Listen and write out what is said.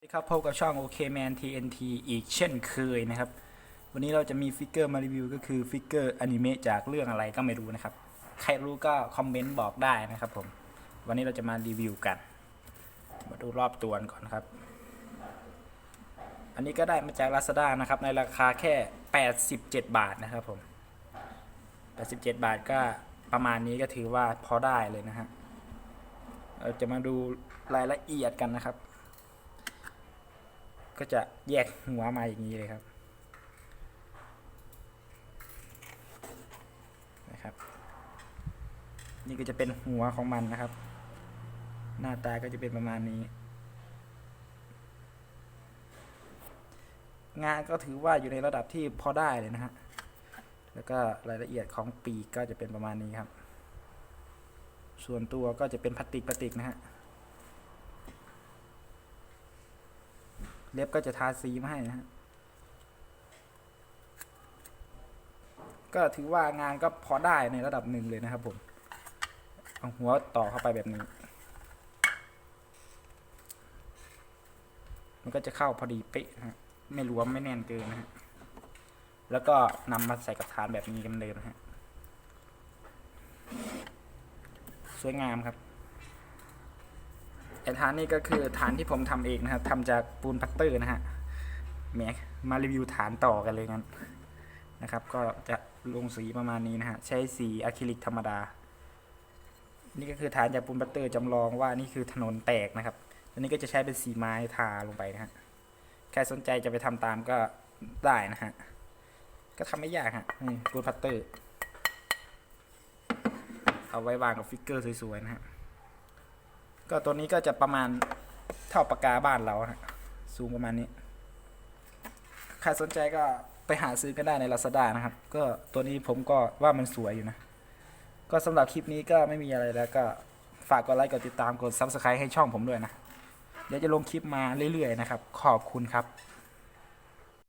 สวัสดีครับพบกับช่อง OK Man TNT อีกเช่นเคยนะครับ วันนี้เราจะมีฟิกเกอร์มารีวิวก็คือฟิกเกอร์อนิเมะจากเรื่องอะไรก็ไม่รู้นะครับ ใครรู้ก็คอมเมนต์บอกได้นะครับผม วันนี้เราจะมารีวิวกัน มาดูรอบตัวกันก่อนครับ อันนี้ก็ได้มาจาก Lazada นะครับ ในราคาแค่ 87 บาทนะครับผม 87 บาทก็ประมาณนี้ก็ถือว่าพอได้เลยนะฮะเราจะมาดูรายละเอียดกันนะครับ ก็จะแยกหัวมาอย่างนี้เลยครับนะครับ นี่ก็จะเป็นหัวของมันนะครับ หน้าตาก็จะเป็นประมาณนี้ งานก็ถือว่าอยู่ในระดับที่พอได้เลยนะฮะแล้วก็รายละเอียดของปีกก็จะเป็นประมาณนี้ครับ ส่วนตัวก็จะเป็นพลาสติกพลาสติกนะฮะ เล็บก็จะทาสีมาให้นะฮะก็ถือว่างานก็พอได้ในระดับหนึ่งเลยนะครับผมเอาหัวต่อเข้าไปแบบนี้ มันก็จะเข้าพอดีเป๊ะฮะ ไม่รวมไม่แน่นเกินนะฮะ แล้วก็นำมาใส่กับฐานแบบนี้กันเลยนะฮะ สวยงามครับ ฐานนี่ก็คือฐานที่ผมทำเองนะครับทำจากปูนพัตเตอร์นะฮะแหมมารีวิวฐานต่อกันเลยงั้นนะครับ ก็จะลงสีประมาณนี้นะฮะใช้สีอะคริลิกธรรมดา นี่ก็คือฐานจากปูนพัตเตอร์จำลองว่านี่คือถนนแตกนะครับอันนี้ก็จะใช้เป็นสีไม้ทาลงไปนะฮะใครสนใจจะไปทำตามก็ได้นะฮะก็ทำไม่ยากฮะนี่ปูนพัตเตอร์ เอาไว้วางกับฟิกเกอร์สวยๆนะฮะ ก็ตัวนี้ก็จะประมาณเท่าปากกาบ้านเราฮะสูงประมาณนี้ ใครสนใจก็ไปหาซื้อกันได้ใน Lazada นะครับ ก็ตัวนี้ผมก็ว่ามันสวยอยู่นะ ก็สำหรับคลิปนี้ก็ไม่มีอะไรแล้วก็ฝากกดไลค์กดติดตามกด Subscribe ให้ช่องผมด้วยนะ เดี๋ยวจะลงคลิปมาเรื่อยๆนะครับ ขอบคุณครับ